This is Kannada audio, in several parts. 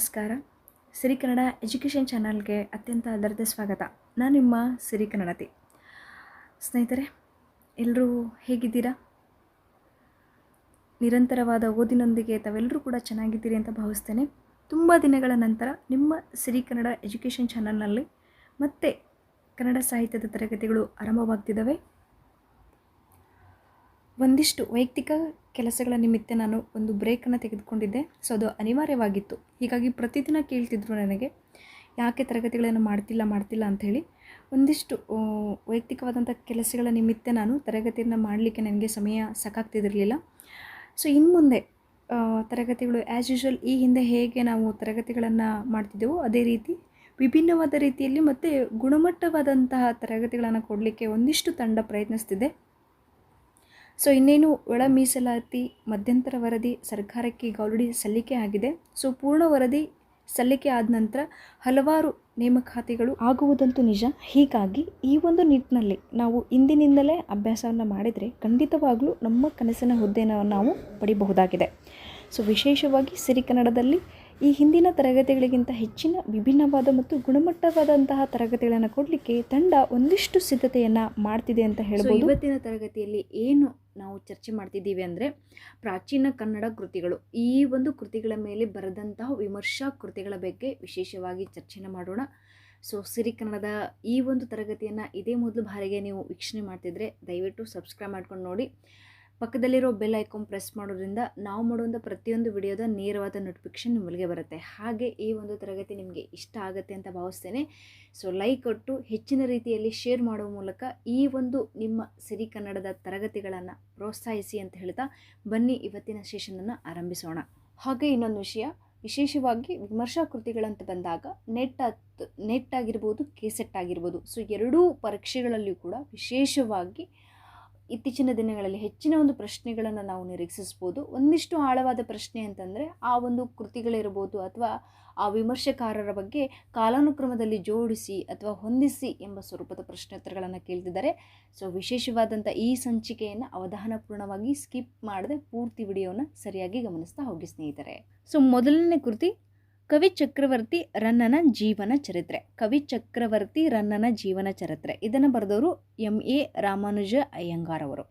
ನಮಸ್ಕಾರ. ಸಿರಿ ಕನ್ನಡ ಎಜುಕೇಷನ್ ಚಾನಲ್ಗೆ ಅತ್ಯಂತ ಆಧಾರದ ಸ್ವಾಗತ. ನಾನು ನಿಮ್ಮ ಸಿರಿ ಕನ್ನಡತಿ. ಸ್ನೇಹಿತರೆ, ಎಲ್ಲರೂ ಹೇಗಿದ್ದೀರಾ? ನಿರಂತರವಾದ ಓದಿನೊಂದಿಗೆ ತಾವೆಲ್ಲರೂ ಕೂಡ ಚೆನ್ನಾಗಿದ್ದೀರಿ ಅಂತ ಭಾವಿಸ್ತೇನೆ. ತುಂಬ ದಿನಗಳ ನಂತರ ನಿಮ್ಮ ಸಿರಿ ಕನ್ನಡ ಎಜುಕೇಷನ್ ಚಾನಲ್ನಲ್ಲಿ ಮತ್ತೆ ಕನ್ನಡ ಸಾಹಿತ್ಯದ ತರಗತಿಗಳು ಆರಂಭವಾಗ್ತಿದ್ದಾವೆ. ಒಂದಿಷ್ಟು ವೈಯಕ್ತಿಕ ಕೆಲಸಗಳ ನಿಮಿತ್ತ ನಾನು ಒಂದು ಬ್ರೇಕನ್ನು ತೆಗೆದುಕೊಂಡಿದ್ದೆ. ಸೊ, ಅದು ಅನಿವಾರ್ಯವಾಗಿತ್ತು. ಹೀಗಾಗಿ ಪ್ರತಿದಿನ ಕೇಳ್ತಿದ್ರು ನನಗೆ, ಯಾಕೆ ತರಗತಿಗಳನ್ನು ಮಾಡ್ತಿಲ್ಲ ಮಾಡ್ತಿಲ್ಲ? ಅಂಥೇಳಿ ಒಂದಿಷ್ಟು ವೈಯಕ್ತಿಕವಾದಂಥ ಕೆಲಸಗಳ ನಿಮಿತ್ತ ನಾನು ತರಗತಿಯನ್ನು ಮಾಡಲಿಕ್ಕೆ ನನಗೆ ಸಮಯ ಸಾಕಾಗ್ತಿದ್ದಿರಲಿಲ್ಲ ಸೊ ಇನ್ನು ಮುಂದೆ ತರಗತಿಗಳು ಆ್ಯಸ್ ಯೂಶ್ವಲ್ ಈ ಹಿಂದೆ ಹೇಗೆ ನಾವು ತರಗತಿಗಳನ್ನು ಮಾಡ್ತಿದ್ದೆವೋ ಅದೇ ರೀತಿ ವಿಭಿನ್ನವಾದ ರೀತಿಯಲ್ಲಿ ಮತ್ತು ಗುಣಮಟ್ಟವಾದಂತಹ ತರಗತಿಗಳನ್ನು ಕೊಡಲಿಕ್ಕೆ ಒಂದಿಷ್ಟು ತಂಡ ಪ್ರಯತ್ನಿಸ್ತಿದೆ ಸೊ ಇನ್ನೇನು ಒಳ ಮೀಸಲಾತಿ ಮಧ್ಯಂತರ ವರದಿ ಸರ್ಕಾರಕ್ಕೆ ಈಗ ಆಲ್ರೆಡಿ ಸಲ್ಲಿಕೆ ಆಗಿದೆ. ಸೊ ಪೂರ್ಣ ವರದಿ ಸಲ್ಲಿಕೆ ಆದ ನಂತರ ಹಲವಾರು ನೇಮಕಾತಿಗಳು ಆಗುವುದಂತೂ ನಿಜ. ಹೀಗಾಗಿ ಈ ಒಂದು ನಿಟ್ಟಿನಲ್ಲಿ ನಾವು ಇಂದಿನಿಂದಲೇ ಅಭ್ಯಾಸವನ್ನು ಮಾಡಿದರೆ ಖಂಡಿತವಾಗಲೂ ನಮ್ಮ ಕನಸಿನ ಹುದ್ದೆಯನ್ನು ನಾವು ಪಡಿಬಹುದಾಗಿದೆ. ಸೊ ವಿಶೇಷವಾಗಿ ಸಿರಿ ಕನ್ನಡದಲ್ಲಿ ಈ ಹಿಂದಿನ ತರಗತಿಗಳಿಗಿಂತ ಹೆಚ್ಚಿನ ವಿಭಿನ್ನವಾದ ಮತ್ತು ಗುಣಮಟ್ಟವಾದಂತಹ ತರಗತಿಗಳನ್ನು ಕೊಡಲಿಕ್ಕೆ ತಂಡ ಒಂದಿಷ್ಟು ಸಿದ್ಧತೆಯನ್ನು ಮಾಡ್ತಿದೆ ಅಂತ ಹೇಳ್ಬೋದು. ಇವತ್ತಿನ ತರಗತಿಯಲ್ಲಿ ಏನು ನಾವು ಚರ್ಚೆ ಮಾಡ್ತಿದ್ದೀವಿ ಅಂದರೆ ಪ್ರಾಚೀನ ಕನ್ನಡ ಕೃತಿಗಳು. ಈ ಒಂದು ಕೃತಿಗಳ ಮೇಲೆ ಬರೆದಂತಹ ವಿಮರ್ಶಾ ಕೃತಿಗಳ ಬಗ್ಗೆ ವಿಶೇಷವಾಗಿ ಚರ್ಚೆನ ಮಾಡೋಣ. ಸೊ ಸಿರಿ ಕನ್ನಡದ ಈ ಒಂದು ತರಗತಿಯನ್ನು ಇದೇ ಮೊದಲು ಬಾರಿಗೆ ನೀವು ವೀಕ್ಷಣೆ ಮಾಡ್ತಿದ್ರೆ ದಯವಿಟ್ಟು ಸಬ್ಸ್ಕ್ರೈಬ್ ಮಾಡ್ಕೊಂಡು ನೋಡಿ. ಪಕ್ಕದಲ್ಲಿರೋ ಬೆಲ್ ಐಕಾನ್ ಪ್ರೆಸ್ ಮಾಡೋದ್ರಿಂದ ನಾವು ಮಾಡುವಂಥ ಪ್ರತಿಯೊಂದು ವಿಡಿಯೋದ ನೇರವಾದ ನೋಟಿಫಿಕೇಶನ್ ನಿಮಗೆ ಬರುತ್ತೆ. ಹಾಗೆ ಈ ಒಂದು ತರಗತಿ ನಿಮಗೆ ಇಷ್ಟ ಆಗುತ್ತೆ ಅಂತ ಭಾವಿಸ್ತೇನೆ. ಸೊ ಲೈಕ್ ಕೊಟ್ಟು ಹೆಚ್ಚಿನ ರೀತಿಯಲ್ಲಿ ಶೇರ್ ಮಾಡುವ ಮೂಲಕ ಈ ಒಂದು ನಿಮ್ಮ ಸಿರಿ ಕನ್ನಡದ ತರಗತಿಗಳನ್ನು ಪ್ರೋತ್ಸಾಹಿಸಿ ಅಂತ ಹೇಳ್ತಾ ಬನ್ನಿ ಇವತ್ತಿನ ಸೆಷನನ್ನು ಆರಂಭಿಸೋಣ. ಹಾಗೆ ಇನ್ನೊಂದು ವಿಷಯ, ವಿಶೇಷವಾಗಿ ವಿಮರ್ಶಾ ಕೃತಿಗಳಂತ ಬಂದಾಗ ನೆಟ್ ನೆಟ್ ಆಗಿರ್ಬೋದು ಕೆಸೆಟ್ ಆಗಿರ್ಬೋದು ಸೊ ಎರಡೂ ಪರೀಕ್ಷೆಗಳಲ್ಲಿಯೂ ಕೂಡ ವಿಶೇಷವಾಗಿ ಇತ್ತೀಚಿನ ದಿನಗಳಲ್ಲಿ ಹೆಚ್ಚಿನ ಒಂದು ಪ್ರಶ್ನೆಗಳನ್ನು ನಾವು ನಿರೀಕ್ಷಿಸ್ಬೋದು. ಒಂದಿಷ್ಟು ಆಳವಾದ ಪ್ರಶ್ನೆ ಅಂತಂದರೆ, ಆ ಒಂದು ಕೃತಿಗಳಿರ್ಬೋದು ಅಥವಾ ಆ ವಿಮರ್ಶೆಕಾರರ ಬಗ್ಗೆ ಕಾಲಾನುಕ್ರಮದಲ್ಲಿ ಜೋಡಿಸಿ ಅಥವಾ ಹೊಂದಿಸಿ ಎಂಬ ಸ್ವರೂಪದ ಪ್ರಶ್ನೋತ್ತರಗಳನ್ನು ಕೇಳ್ತಿದ್ದಾರೆ. ಸೊ ವಿಶೇಷವಾದಂಥ ಈ ಸಂಚಿಕೆಯನ್ನು ಅವಧಾನಪೂರ್ಣವಾಗಿ ಸ್ಕಿಪ್ ಮಾಡದೆ ಪೂರ್ತಿ ವಿಡಿಯೋನ ಸರಿಯಾಗಿ ಗಮನಿಸ್ತಾ ಹೋಗಿ ಸ್ನೇಹಿತರೆ. ಸೊ ಮೊದಲನೇ ಕೃತಿ ಕವಿ ಚಕ್ರವರ್ತಿ ರನ್ನನ ಜೀವನ ಚರಿತ್ರೆ. ಕವಿ ಚಕ್ರವರ್ತಿ ರನ್ನನ ಜೀವನ ಚರಿತ್ರೆ. ಇದನ್ನು ಬರೆದವರು ಎಂ. ಎ. ರಾಮಾನುಜ ಅಯ್ಯಂಗಾರ್ ಅವರು.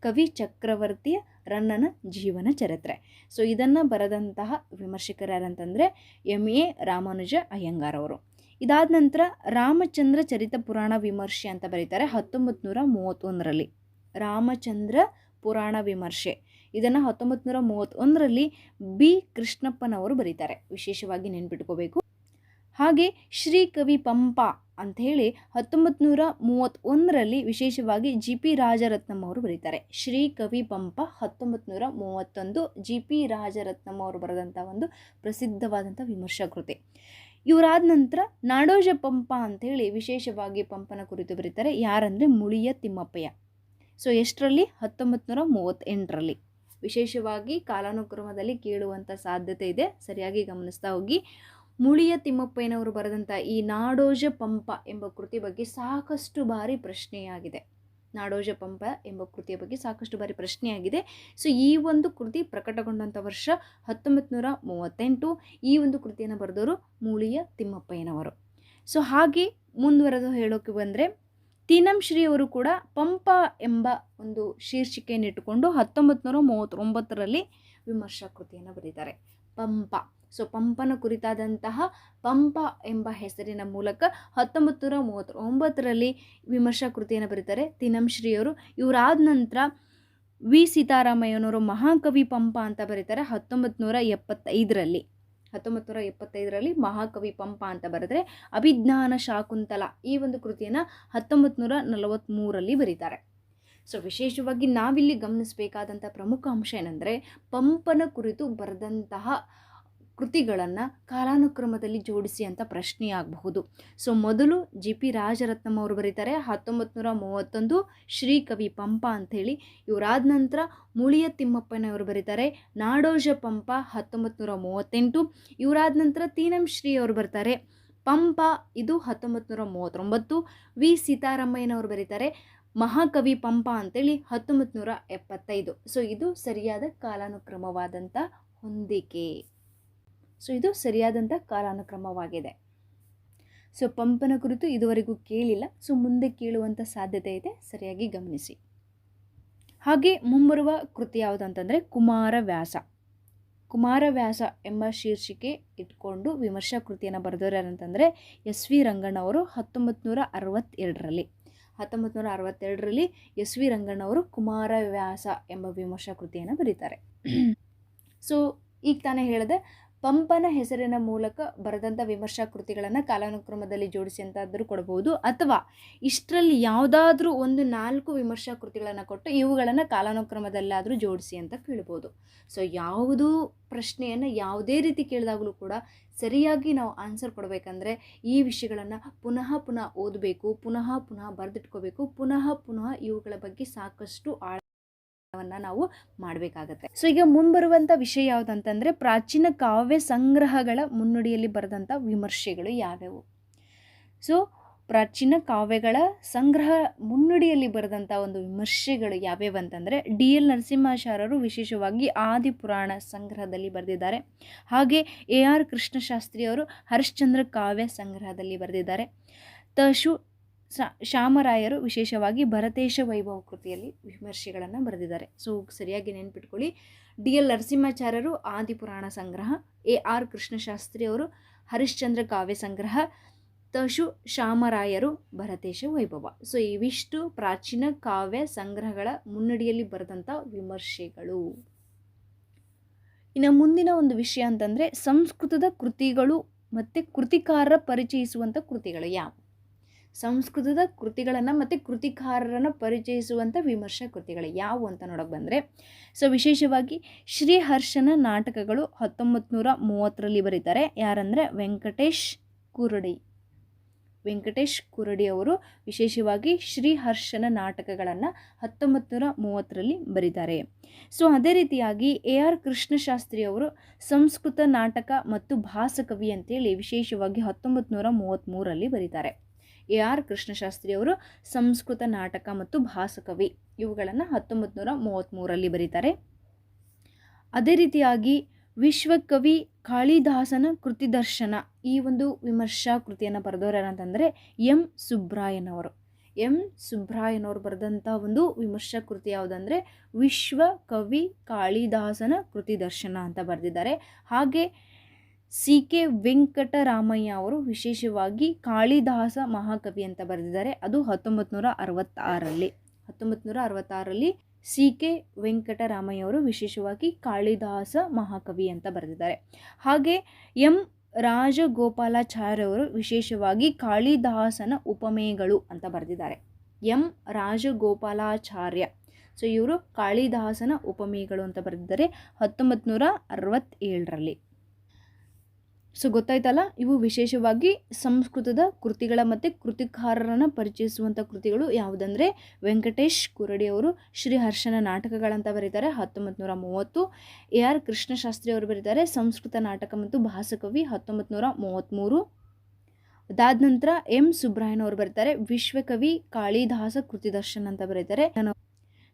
ಕವಿ ಚಕ್ರವರ್ತಿಯ ರನ್ನನ ಜೀವನ ಚರಿತ್ರೆ. ಸೊ, ಇದನ್ನು ಬರೆದಂತಹ ವಿಮರ್ಶಕರು ಯಾರಂತಂದರೆ ಎಂ. ಎ. ರಾಮಾನುಜ ಅಯ್ಯಂಗಾರ್ ಅವರು. ಇದಾದ ನಂತರ ರಾಮಚಂದ್ರ ಚರಿತ ಪುರಾಣ ವಿಮರ್ಶೆ ಅಂತ ಬರೀತಾರೆ ಹತ್ತೊಂಬತ್ತು ನೂರ ಮೂವತ್ತೊಂದರಲ್ಲಿ. ರಾಮಚಂದ್ರ ಪುರಾಣ ವಿಮರ್ಶೆ. ಇದನ್ನು ಹತ್ತೊಂಬತ್ತು ನೂರ ಮೂವತ್ತೊಂದರಲ್ಲಿ ಬಿ. ಕೃಷ್ಣಪ್ಪನವರು ಬರೀತಾರೆ. ವಿಶೇಷವಾಗಿ ನೆನ್ಪಿಟ್ಕೋಬೇಕು. ಹಾಗೆ ಶ್ರೀ ಕವಿ ಪಂಪ ಅಂಥೇಳಿ ಹತ್ತೊಂಬತ್ತು ನೂರ ಮೂವತ್ತೊಂದರಲ್ಲಿ ವಿಶೇಷವಾಗಿ ಜಿ. ಪಿ. ರಾಜರತ್ನಂ ಅವರು ಬರೀತಾರೆ. ಶ್ರೀ ಕವಿ ಪಂಪ ಹತ್ತೊಂಬತ್ತು ನೂರ ಮೂವತ್ತೊಂದು ಜಿ. ಪಿ. ರಾಜರತ್ನಂ ಅವರು ಬರೆದಂಥ ಒಂದು ಪ್ರಸಿದ್ಧವಾದಂಥ ವಿಮರ್ಶಾ ಕೃತಿ. ಇವರಾದ ನಂತರ ನಾಡೋಜ ಪಂಪ ಅಂಥೇಳಿ ವಿಶೇಷವಾಗಿ ಪಂಪನ ಕುರಿತು ಬರೀತಾರೆ. ಯಾರಂದರೆ ಮುಳಿಯ ತಿಮ್ಮಪ್ಪಯ್ಯ. ಸೊ ಎಷ್ಟರಲ್ಲಿ? ಹತ್ತೊಂಬತ್ತು ನೂರ ಮೂವತ್ತೆಂಟರಲ್ಲಿ ವಿಶೇಷವಾಗಿ ಕಾಲಾನುಕ್ರಮದಲ್ಲಿ ಕೇಳುವಂಥ ಸಾಧ್ಯತೆ ಇದೆ. ಸರಿಯಾಗಿ ಗಮನಿಸ್ತಾ ಹೋಗಿ. ಮುಳಿಯ ತಿಮ್ಮಪ್ಪಯ್ಯನವರು ಬರೆದಂಥ ಈ ನಾಡೋಜ ಪಂಪ ಎಂಬ ಕೃತಿ ಬಗ್ಗೆ ಸಾಕಷ್ಟು ಬಾರಿ ಪ್ರಶ್ನೆಯಾಗಿದೆ. ನಾಡೋಜ ಪಂಪ ಎಂಬ ಕೃತಿಯ ಬಗ್ಗೆ ಸಾಕಷ್ಟು ಬಾರಿ ಪ್ರಶ್ನೆಯಾಗಿದೆ. ಸೊ ಈ ಒಂದು ಕೃತಿ ಪ್ರಕಟಗೊಂಡಂಥ ವರ್ಷ ಹತ್ತೊಂಬತ್ತು ನೂರ ಮೂವತ್ತೆಂಟು. ಈ ಒಂದು ಕೃತಿಯನ್ನು ಬರೆದವರು ಮೂಳಿಯ ತಿಮ್ಮಪ್ಪಯ್ಯನವರು. ಸೊ ಹಾಗೆ ಮುಂದುವರೆದು ಹೇಳೋಕೆ ಬಂದರೆ ತೀನಂ ಶ್ರೀ ಅವರು ಕೂಡ ಪಂಪ ಎಂಬ ಒಂದು ಶೀರ್ಷಿಕೆಯನ್ನು ಇಟ್ಟುಕೊಂಡು ಹತ್ತೊಂಬತ್ತು ನೂರ ಮೂವತ್ತೊಂಬತ್ತರಲ್ಲಿ ವಿಮರ್ಶಾ ಕೃತಿಯನ್ನು ಬರೀತಾರೆ. ಪಂಪ. ಸೊ ಪಂಪನ ಕುರಿತಾದಂತಹ ಪಂಪ ಎಂಬ ಹೆಸರಿನ ಮೂಲಕ ಹತ್ತೊಂಬತ್ತು ನೂರ ಮೂವತ್ತೊಂಬತ್ತರಲ್ಲಿ ವಿಮರ್ಶಾ ಕೃತಿಯನ್ನು ಬರೀತಾರೆ ತೀನಂ ಶ್ರೀಯವರು. ಇವರಾದ ನಂತರ ವಿ. ಸೀತಾರಾಮಯ್ಯನವರು ಮಹಾಕವಿ ಪಂಪ ಅಂತ ಬರೀತಾರೆ ಹತ್ತೊಂಬತ್ತು ನೂರ ಎಪ್ಪತ್ತೈದರಲ್ಲಿ. ಹತ್ತೊಂಬತ್ತು ನೂರ ಎಪ್ಪತ್ತೈದರಲ್ಲಿ ಮಹಾಕವಿ ಪಂಪ ಅಂತ ಬರೆದ್ರೆ ಅಭಿಜ್ಞಾನ ಶಾಕುಂತಲ ಈ ಒಂದು ಕೃತಿಯನ್ನು ಹತ್ತೊಂಬತ್ತು ನೂರ ನಲವತ್ತ್ಮೂರಲ್ಲಿ ಬರೀತಾರೆ. ಸೊ ವಿಶೇಷವಾಗಿ ನಾವಿಲ್ಲಿ ಗಮನಿಸಬೇಕಾದಂಥ ಪ್ರಮುಖ ಅಂಶ ಏನಂದರೆ ಪಂಪನ ಕುರಿತು ಬರೆದಂತಹ ಕೃತಿಗಳನ್ನು ಕಾಲಾನುಕ್ರಮದಲ್ಲಿ ಜೋಡಿಸಿ ಅಂತ ಪ್ರಶ್ನೆಯಾಗಬಹುದು ಸೊ ಮೊದಲು ಜಿ ಪಿ ರಾಜರತ್ನಂ ಅವರು ಬರೀತಾರೆ ಹತ್ತೊಂಬತ್ತು ನೂರ ಮೂವತ್ತೊಂದು ಶ್ರೀ ಕವಿ ಪಂಪ ಅಂಥೇಳಿ ಇವರಾದ ನಂತರ ಮುಳಿಯ ತಿಮ್ಮಪ್ಪನವರು ಬರೀತಾರೆ, ನಾಡೋಜ ಪಂಪ ಹತ್ತೊಂಬತ್ತು ನೂರ ಮೂವತ್ತೆಂಟು, ಇವರಾದ ನಂತರ ತೀನಂ ಶ್ರೀ ಅವರು ಬರ್ತಾರೆ, ಪಂಪ ಇದು ಹತ್ತೊಂಬತ್ತು ನೂರ ಮೂವತ್ತೊಂಬತ್ತು, ವಿ ಸೀತಾರಾಮಯ್ಯನವರು ಬರೀತಾರೆ, ಮಹಾಕವಿ ಪಂಪ ಅಂತೇಳಿ ಹತ್ತೊಂಬತ್ತು ನೂರ ಎಪ್ಪತ್ತೈದು. ಸೊ ಇದು ಸರಿಯಾದ ಕಾಲಾನುಕ್ರಮವಾದಂಥ ಹೊಂದಿಕೆ. ಸೊ ಇದು ಸರಿಯಾದಂಥ ಕಾಲಾನುಕ್ರಮವಾಗಿದೆ. ಸೊ ಪಂಪನ ಕುರಿತು ಇದುವರೆಗೂ ಕೇಳಿಲ್ಲ. ಸೊ ಮುಂದೆ ಕೇಳುವಂಥ ಸಾಧ್ಯತೆ ಇದೆ. ಸರಿಯಾಗಿ ಗಮನಿಸಿ. ಹಾಗೆ ಮುಂಬರುವ ಕೃತಿ ಯಾವುದಂತಂದರೆ ಕುಮಾರವ್ಯಾಸ. ಕುಮಾರವ್ಯಾಸ ಎಂಬ ಶೀರ್ಷಿಕೆ ಇಟ್ಕೊಂಡು ವಿಮರ್ಶಾ ಕೃತಿಯನ್ನು ಬರೆದವರು ಯಾರಂತಂದರೆ ಎಸ್ ವಿ ರಂಗಣ್ಣವರು ಹತ್ತೊಂಬತ್ತು ನೂರ ಅರವತ್ತೆರಡರಲ್ಲಿ ಹತ್ತೊಂಬತ್ತು ನೂರ ಅರವತ್ತೆರಡರಲ್ಲಿ ಎಸ್ ವಿ ರಂಗಣ್ಣವರು ಕುಮಾರವ್ಯಾಸ ಎಂಬ ವಿಮರ್ಶಾ ಕೃತಿಯನ್ನು ಬರೀತಾರೆ. ಸೊ ಈಗ ತಾನೇ ಹೇಳಿದೆ ಪಂಪನ ಹೆಸರಿನ ಮೂಲಕ ಬರೆದಂಥ ವಿಮರ್ಶಾ ಕೃತಿಗಳನ್ನು ಕಾಲಾನುಕ್ರಮದಲ್ಲಿ ಜೋಡಿಸಿ ಅಂತಾದರೂ ಕೊಡಬಹುದು ಅಥವಾ ಇಷ್ಟರಲ್ಲಿ ಯಾವುದಾದ್ರೂ ಒಂದು ನಾಲ್ಕು ವಿಮರ್ಶಾ ಕೃತಿಗಳನ್ನು ಕೊಟ್ಟು ಇವುಗಳನ್ನು ಕಾಲಾನುಕ್ರಮದಲ್ಲಾದರೂ ಜೋಡಿಸಿ ಅಂತ ಕೇಳ್ಬೋದು. ಸೊ ಯಾವುದೂ ಪ್ರಶ್ನೆಯನ್ನು ಯಾವುದೇ ರೀತಿ ಕೇಳಿದಾಗಲೂ ಕೂಡ ಸರಿಯಾಗಿ ನಾವು ಆನ್ಸರ್ ಕೊಡಬೇಕಂದ್ರೆ ಈ ವಿಷಯಗಳನ್ನು ಪುನಃ ಪುನಃ ಓದಬೇಕು, ಪುನಃ ಪುನಃ ಬರೆದಿಟ್ಕೋಬೇಕು, ಪುನಃ ಪುನಃ ಇವುಗಳ ಬಗ್ಗೆ ಸಾಕಷ್ಟು ಆಳ ನಾವು ಮಾಡಬೇಕಾಗತ್ತೆ. ಸೊ ಈಗ ಮುಂಬರುವಂತ ವಿಷಯ ಯಾವುದಂತಂದ್ರೆ ಪ್ರಾಚೀನ ಕಾವ್ಯ ಸಂಗ್ರಹಗಳ ಮುನ್ನುಡಿಯಲ್ಲಿ ಬರೆದಂಥ ವಿಮರ್ಶೆಗಳು ಯಾವ್ಯಾವು? ಸೊ ಪ್ರಾಚೀನ ಕಾವ್ಯಗಳ ಸಂಗ್ರಹ ಮುನ್ನುಡಿಯಲ್ಲಿ ಬರೆದಂಥ ಒಂದು ವಿಮರ್ಶೆಗಳು ಯಾವ್ಯಾವು ಅಂತಂದರೆ ಡಿ ಎಲ್ ನರಸಿಂಹಾಚಾರ್ಯರು ವಿಶೇಷವಾಗಿ ಆದಿಪುರಾಣ ಸಂಗ್ರಹದಲ್ಲಿ ಬರೆದಿದ್ದಾರೆ. ಹಾಗೆ ಎ ಆರ್ ಕೃಷ್ಣಶಾಸ್ತ್ರಿಯವರು ಹರಿಶ್ಚಂದ್ರ ಕಾವ್ಯ ಸಂಗ್ರಹದಲ್ಲಿ ಬರೆದಿದ್ದಾರೆ. ತಶು ಶ್ಯಾಮರಾಯರು ವಿಶೇಷವಾಗಿ ಭರತೇಶ ವೈಭವ ಕೃತಿಯಲ್ಲಿ ವಿಮರ್ಶೆಗಳನ್ನು ಬರೆದಿದ್ದಾರೆ. ಸೊ, ಸರಿಯಾಗಿ ನೆನ್ಪಿಟ್ಕೊಳ್ಳಿ. ಡಿ ಎಲ್ ನರಸಿಂಹಾಚಾರ್ಯರು ಆದಿಪುರಾಣ ಸಂಗ್ರಹ, ಎ ಆರ್ ಕೃಷ್ಣಶಾಸ್ತ್ರಿ ಅವರು ಹರಿಶ್ಚಂದ್ರ ಕಾವ್ಯ ಸಂಗ್ರಹ ತಶು ಶ್ಯಾಮರಾಯರು ಭರತೇಶ ವೈಭವ. ಸೊ, ಇವಿಷ್ಟು ಪ್ರಾಚೀನ ಕಾವ್ಯ ಸಂಗ್ರಹಗಳ ಮುನ್ನಡಿಯಲ್ಲಿ ಬರೆದಂಥ ವಿಮರ್ಶೆಗಳು. ಇನ್ನು ಮುಂದಿನ ಒಂದು ವಿಷಯ ಅಂತಂದರೆ ಸಂಸ್ಕೃತದ ಕೃತಿಗಳು ಮತ್ತು ಕೃತಿಕಾರರ ಪರಿಚಯಿಸುವಂಥ ಕೃತಿಗಳು ಯಾವ? ಸಂಸ್ಕೃತದ ಕೃತಿಗಳನ್ನು ಮತ್ತು ಕೃತಿಕಾರರನ್ನು ಪರಿಚಯಿಸುವಂಥ ವಿಮರ್ಶಾ ಕೃತಿಗಳು ಯಾವುವು ಅಂತ ನೋಡೋಕೆ ಬಂದರೆ, ಸೊ ವಿಶೇಷವಾಗಿ ಶ್ರೀಹರ್ಷನ ನಾಟಕಗಳು ಹತ್ತೊಂಬತ್ತು ನೂರ ಮೂವತ್ತರಲ್ಲಿ ಬರೀತಾರೆ. ಯಾರಂದರೆ ವೆಂಕಟೇಶ್ ಕುರುಡಿ. ವೆಂಕಟೇಶ್ ಕುರುಡಿ ಅವರು ವಿಶೇಷವಾಗಿ ಶ್ರೀಹರ್ಷನ ನಾಟಕಗಳನ್ನು ಹತ್ತೊಂಬತ್ತು ನೂರ ಮೂವತ್ತರಲ್ಲಿ ಬರೀತಾರೆ. ಸೊ ಅದೇ ರೀತಿಯಾಗಿ ಎ ಆರ್ ಕೃಷ್ಣಶಾಸ್ತ್ರಿ ಅವರು ಸಂಸ್ಕೃತ ನಾಟಕ ಮತ್ತು ಭಾಸಕವಿ ಅಂತೇಳಿ ವಿಶೇಷವಾಗಿ ಹತ್ತೊಂಬತ್ತು ನೂರ ಮೂವತ್ತ್ಮೂರರಲ್ಲಿ ಬರೀತಾರೆ. ಎ ಆರ್ ಕೃಷ್ಣಶಾಸ್ತ್ರಿ ಅವರು ಸಂಸ್ಕೃತ ನಾಟಕ ಮತ್ತು ಭಾಸಕವಿ. ಇವುಗಳನ್ನು ಹತ್ತೊಂಬತ್ತು ನೂರ ಮೂವತ್ತ್ಮೂರಲ್ಲಿ ಬರೀತಾರೆ. ಅದೇ ರೀತಿಯಾಗಿ ವಿಶ್ವಕವಿ ಕಾಳಿದಾಸನ ಕೃತಿದರ್ಶನ ಈ ಒಂದು ವಿಮರ್ಶಾ ಕೃತಿಯನ್ನು ಬರೆದವರು ಯಾರಂತಂದರೆ ಎಂ ಸುಬ್ರಾಯನವರು. ಎಂ ಸುಬ್ರಾಯನವರು ಬರೆದಂಥ ಒಂದು ವಿಮರ್ಶಾ ಕೃತಿ ಯಾವುದಂದರೆ ವಿಶ್ವ ಕವಿ ಕಾಳಿದಾಸನ ಕೃತಿದರ್ಶನ ಅಂತ ಬರೆದಿದ್ದಾರೆ. ಹಾಗೆ ಸಿ ಕೆ ವೆಂಕಟರಾಮಯ್ಯ ಅವರು ವಿಶೇಷವಾಗಿ ಕಾಳಿದಾಸ ಮಹಾಕವಿ ಅಂತ ಬರೆದಿದ್ದಾರೆ. ಅದು ಹತ್ತೊಂಬತ್ತು ನೂರ ಅರವತ್ತಾರರಲ್ಲಿ ಹತ್ತೊಂಬತ್ತು ನೂರ ಅರವತ್ತಾರರಲ್ಲಿ ಸಿ ಕೆ ವೆಂಕಟರಾಮಯ್ಯ ಅವರು ವಿಶೇಷವಾಗಿ ಕಾಳಿದಾಸ ಮಹಾಕವಿ ಅಂತ ಬರೆದಿದ್ದಾರೆ. ಹಾಗೆ ಎಂ ರಾಜಗೋಪಾಲಾಚಾರ್ಯ ಅವರು ವಿಶೇಷವಾಗಿ ಕಾಳಿದಾಸನ ಉಪಮೇಯಗಳು ಅಂತ ಬರೆದಿದ್ದಾರೆ. ಎಂ ರಾಜಗೋಪಾಲಾಚಾರ್ಯ. ಸೊ ಇವರು ಕಾಳಿದಾಸನ ಉಪಮೇಯಗಳು ಅಂತ ಬರೆದಿದ್ದಾರೆ. ಹತ್ತೊಂಬತ್ತು ನೂರ ಅರವತ್ತೇಳರಲ್ಲಿ ಸೊ ಗೊತ್ತಾಯ್ತಲ್ಲ? ಇವು ವಿಶೇಷವಾಗಿ ಸಂಸ್ಕೃತದ ಕೃತಿಗಳ ಮತ್ತು ಕೃತಿಕಾರರನ್ನು ಪರಿಚಯಿಸುವಂಥ ಕೃತಿಗಳು ಯಾವುದಂದರೆ ವೆಂಕಟೇಶ್ ಕುರಡಿ ಅವರು ಶ್ರೀಹರ್ಷನ ನಾಟಕಗಳಂತ ಬರೀತಾರೆ ಹತ್ತೊಂಬತ್ತು ನೂರ ಮೂವತ್ತು. ಎ ಆರ್ ಕೃಷ್ಣಶಾಸ್ತ್ರಿ ಅವರು ಬರೀತಾರೆ, ಸಂಸ್ಕೃತ ನಾಟಕ ಮತ್ತು ಭಾಸಕವಿ ಹತ್ತೊಂಬತ್ತು ನೂರ ಮೂವತ್ತ್ಮೂರು ಅದಾದ ನಂತರ ಎಂ ಸುಬ್ರಾಯನ್ ಅವರು ಬರೀತಾರೆ, ವಿಶ್ವಕವಿ ಕಾಳಿದಾಸ ಕೃತಿದರ್ಶನ್ ಅಂತ ಬರೀತಾರೆ.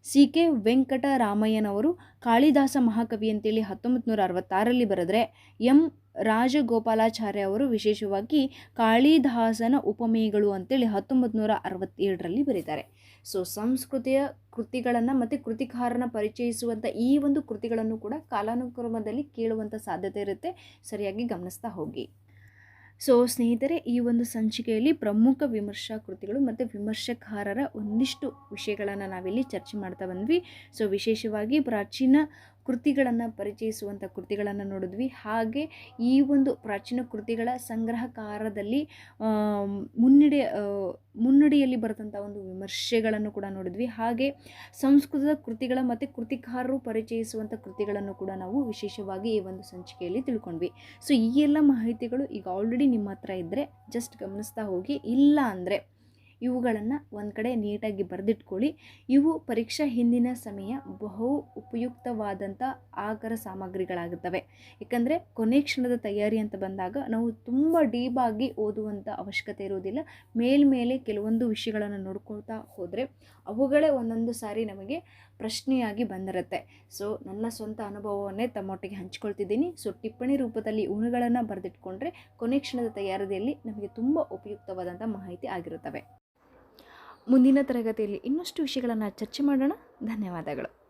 ಸಿ ಕೆ ವೆಂಕಟರಾಮಯ್ಯನವರು ಕಾಳಿದಾಸ ಮಹಾಕವಿ ಅಂತೇಳಿ ಹತ್ತೊಂಬತ್ತು ನೂರ ಅರವತ್ತಾರರಲ್ಲಿ ಬರೆದ್ರೆ, ಎಂ ರಾಜಗೋಪಾಲಾಚಾರ್ಯ ಅವರು ವಿಶೇಷವಾಗಿ ಕಾಳಿದಾಸನ ಉಪಮೇಯಗಳು ಅಂತೇಳಿ ಹತ್ತೊಂಬತ್ತು ನೂರ ಅರವತ್ತೇಳರಲ್ಲಿ ಬರೀತಾರೆ. ಸೊ ಸಂಸ್ಕೃತಿಯ ಕೃತಿಗಳನ್ನು ಮತ್ತು ಕೃತಿಕಾರನ ಪರಿಚಯಿಸುವಂಥ ಈ ಒಂದು ಕೃತಿಗಳನ್ನು ಕೂಡ ಕಾಲಾನುಕ್ರಮದಲ್ಲಿ ಕೇಳುವಂಥ ಸಾಧ್ಯತೆ ಇರುತ್ತೆ. ಸರಿಯಾಗಿ ಗಮನಿಸ್ತಾ ಹೋಗಿ. ಸೊ ಸ್ನೇಹಿತರೆ, ಈ ಒಂದು ಸಂಚಿಕೆಯಲ್ಲಿ ಪ್ರಮುಖ ವಿಮರ್ಶಾ ಕೃತಿಗಳು ಮತ್ತು ವಿಮರ್ಶಕಾರರ ಒಂದಿಷ್ಟು ವಿಷಯಗಳನ್ನು ನಾವಿಲ್ಲಿ ಚರ್ಚೆ ಮಾಡ್ತಾ ಬಂದ್ವಿ. ಸೊ ವಿಶೇಷವಾಗಿ ಪ್ರಾಚೀನ ಕೃತಿಗಳನ್ನು ಪರಿಚಯಿಸುವಂಥ ಕೃತಿಗಳನ್ನು ನೋಡಿದ್ವಿ. ಹಾಗೆ ಈ ಒಂದು ಪ್ರಾಚೀನ ಕೃತಿಗಳ ಸಂಗ್ರಹಕಾರದಲ್ಲಿ ಮುನ್ನಡೆ ಮುನ್ನುಡಿಯಲ್ಲಿ ಬರತಂತ ಒಂದು ವಿಮರ್ಶೆಗಳನ್ನು ಕೂಡ ನೋಡಿದ್ವಿ. ಹಾಗೆ ಸಂಸ್ಕೃತದ ಕೃತಿಗಳ ಮತ್ತು ಕೃತಿಕಾರರು ಪರಿಚಯಿಸುವಂಥ ಕೃತಿಗಳನ್ನು ಕೂಡ ನಾವು ವಿಶೇಷವಾಗಿ ಈ ಒಂದು ಸಂಚಿಕೆಯಲ್ಲಿ ತಿಳ್ಕೊಂಡ್ವಿ. ಸೊ ಈ ಎಲ್ಲ ಮಾಹಿತಿಗಳು ಈಗ ಆಲ್ರೆಡಿ ನಿಮ್ಮ ಹತ್ರ ಇದ್ದರೆ ಜಸ್ಟ್ ಗಮನಿಸ್ತಾ ಹೋಗಿ. ಇಲ್ಲ ಅಂದರೆ ಇವುಗಳನ್ನು ಒಂದು ಕಡೆ ನೀಟಾಗಿ ಬರೆದಿಟ್ಕೊಳ್ಳಿ. ಇವು ಪರೀಕ್ಷಾ ಹಿಂದಿನ ಸಮಯ ಬಹು ಉಪಯುಕ್ತವಾದಂಥ ಆಕರ ಸಾಮಗ್ರಿಗಳಾಗುತ್ತವೆ ಏಕೆಂದರೆ ಕೊನೆ ಕ್ಷಣದ ತಯಾರಿ ಅಂತ ಬಂದಾಗ ನಾವು ತುಂಬ ಆಗಿ ಓದುವಂಥ ಅವಶ್ಯಕತೆ ಇರುವುದಿಲ್ಲ. ಮೇಲ್ಮೇಲೆ ಕೆಲವೊಂದು ವಿಷಯಗಳನ್ನು ನೋಡ್ಕೊಳ್ತಾ ಹೋದರೆ ಅವುಗಳೇ ಒಂದೊಂದು ಸಾರಿ ನಮಗೆ ಪ್ರಶ್ನೆಯಾಗಿ ಬಂದಿರುತ್ತೆ. ಸೊ ನನ್ನ ಸ್ವಂತ ಅನುಭವವನ್ನೇ ತಮ್ಮೊಟ್ಟಿಗೆ ಹಂಚ್ಕೊಳ್ತಿದ್ದೀನಿ. ಸೊ ಟಿಪ್ಪಣಿ ರೂಪದಲ್ಲಿ ಉಣುಗಳನ್ನು ಬರೆದಿಟ್ಕೊಂಡ್ರೆ ಕೊನೆ ಕ್ಷಣದ ತಯಾರಿಯಲ್ಲಿ ನಮಗೆ ತುಂಬ ಉಪಯುಕ್ತವಾದಂಥ ಮಾಹಿತಿ ಆಗಿರುತ್ತವೆ. ಮುಂದಿನ ತರಗತಿಯಲ್ಲಿ ಇನ್ನಷ್ಟು ವಿಷಯಗಳನ್ನು ಚರ್ಚೆ ಮಾಡೋಣ. ಧನ್ಯವಾದಗಳು.